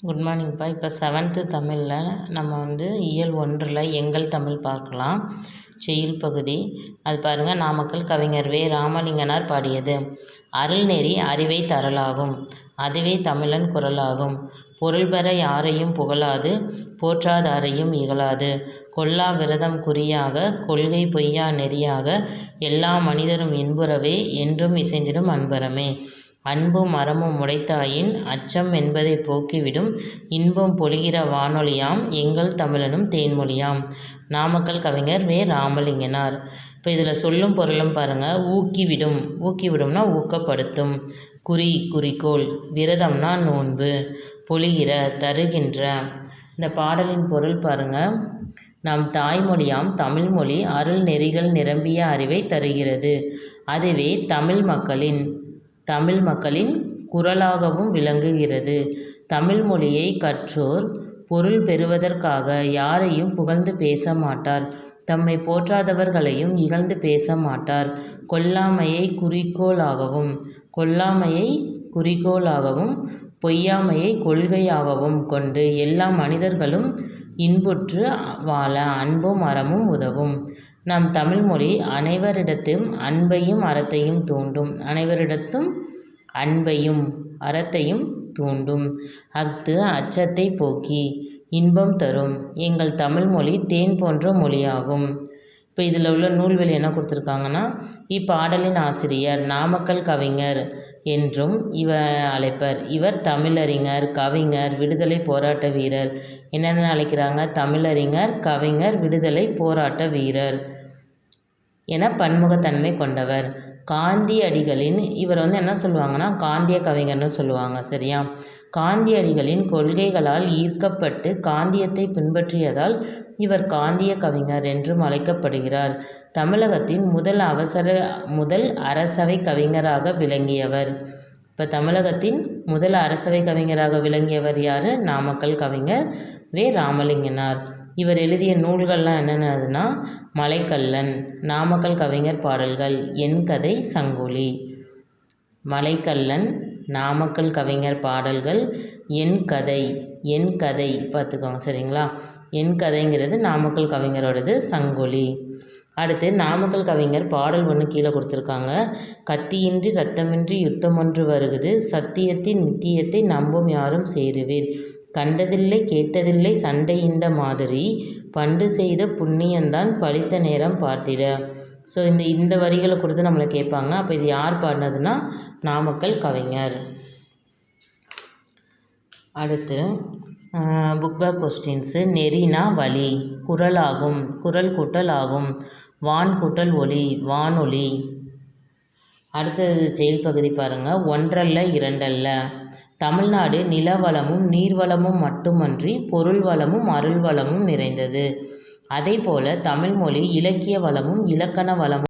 Good மார்னிங்ப்பா இப்போ seventh தமிழில் நம்ம வந்து இயல் ஒன்றில் எங்கள் தமிழ் பார்க்கலாம். செய்யுள் பகுதி. அது பாருங்கள் நாமக்கல் கவிஞர் வே. ராமலிங்கனார் பாடியது. அருள்நெறி அறிவை தரலாகும். அதுவே தமிழன் குரலாகும். பொருள் பெற யாரையும் புகழாது. போற்றாதாரையும் இகழாது. கொல்லா விரதம் குறியாக கொள்கை பொய்யா நெறியாக எல்லா மனிதரும் இன்புறவே என்றும் இசைந்திடும் அன்பரமே அன்பும் அறமும் உடைத்தாயின் அச்சம் என்பதை போக்கிவிடும் இன்பம் பொழிகிற வானொலியாம் எங்கள் தமிழனும் தேன்மொழியாம். நாமக்கல் கவிஞர் வே. ராமலிங்கனார். இப்போ இதில் சொல்லும் பொருளும் பாருங்கள் ஊக்கிவிடும். ஊக்கிவிடும்னா ஊக்கப்படுத்தும். குறி குறிக்கோள். விரதம்னா நோன்பு. பொழிகிற தருகின்ற. இந்த பாடலின் பொருள் பாருங்கள் நம் தாய்மொழியாம் தமிழ்மொழி அருள் நெறிகள் நிரம்பிய அறிவை தருகிறது. அதுவே தமிழ் மக்களின் தமிழ் மக்களின் குரலாகவும் விளங்குகிறது. தமிழ் மொழியை கற்றோர் பொருள் பெறுவதற்காக யாரையும் புகழ்ந்து பேச மாட்டார். தம்மை போற்றாதவர்களையும் இகழ்ந்து பேச மாட்டார். கொல்லாமையை குறிக்கோளாகவும் கொல்லாமையை குறிக்கோளாகவும் பொய்யாமையை கொள்கையாகவும் கொண்டு எல்லா மனிதர்களும் இன்புற்று வாழ அன்பும் அறமும் உதவும். நம் தமிழ்மொழி அனைவரிடத்தும் அன்பையும் அறத்தையும் தூண்டும். அனைவரிடத்தும் அன்பையும் அறத்தையும் தூண்டும். அஃது அச்சத்தை போக்கி இன்பம் தரும். எங்கள் தமிழ்மொழி தேன் போன்ற மொழியாகும். இப்போ இதில் உள்ள நூல்வெளி என்ன கொடுத்துருக்காங்கன்னா இப்பாடலின் ஆசிரியர் நாமக்கல் கவிஞர் என்றும் இவ அழைப்பர். இவர் தமிழறிஞர் கவிஞர் விடுதலை போராட்ட வீரர். என்னென்ன அழைக்கிறாங்க? தமிழறிஞர் கவிஞர் விடுதலை போராட்ட வீரர். என பன்முகத்தன்மை கொண்டவர். காந்தியடிகளின் இவர் வந்து என்ன சொல்லுவாங்கன்னா காந்திய கவிஞர்னு சொல்லுவாங்க சரியா? காந்தியடிகளின் கொள்கைகளால் ஈர்க்கப்பட்டு காந்தியத்தை பின்பற்றியதால் இவர் காந்திய கவிஞர் என்றும் அழைக்கப்படுகிறார். தமிழகத்தின் முதல் அவசர முதல் அரசவை கவிஞராக விளங்கியவர். இப்போ தமிழகத்தின் முதல் அரசவை கவிஞராக விளங்கியவர் யார்? நாமக்கல் கவிஞர் வே. ராமலிங்கனார். இவர் எழுதிய நூல்கள்லாம் என்னென்னதுன்னா மலைக்கல்லன் நாமக்கல் கவிஞர் பாடல்கள் என் கதை சங்கொலி. மலைக்கல்லன் நாமக்கல் கவிஞர் பாடல்கள் என் கதை என் கதை பார்த்துக்கோங்க சரிங்களா? என் கதைங்கிறது நாமக்கல் கவிஞரோடது சங்கொலி. அடுத்து நாமக்கல் கவிஞர் பாடல் ஒன்று கீழே கொடுத்துருக்காங்க. கத்தியின்றி ரத்தமின்றி யுத்தம் ஒன்று வருகுது. சத்தியத்தின் நித்தியத்தை நம்பும் யாரும் சேருவீர் கண்டதில்லை கேட்டதில்லை சண்டை இந்த மாதிரி. பண்டு செய்த புண்ணியந்தான் பழித்த நேரம் பார்த்திட. ஸோ இந்த இந்த வரிகளை கொடுத்து நம்மளை கேட்பாங்க. அப்போ இது யார் பாடினதுன்னா நாமக்கல் கவிஞர். அடுத்து புக் பேக் கொஸ்டின்ஸு நெறினா வழி குரலாகும் குரல் கூட்டல் ஆகும் வான் கூட்டல் ஒளி வானொலி. அடுத்தது செயல் பகுதி பாருங்கள் ஒன்றல்ல இரண்டல்ல. தமிழ்நாடு நிலவளமும் நீர்வளமும் மட்டுமன்றி பொருள் வளமும் அருள் வளமும் நிறைந்தது. அதேபோல தமிழ்மொழி இலக்கிய வளமும் இலக்கண வளமும்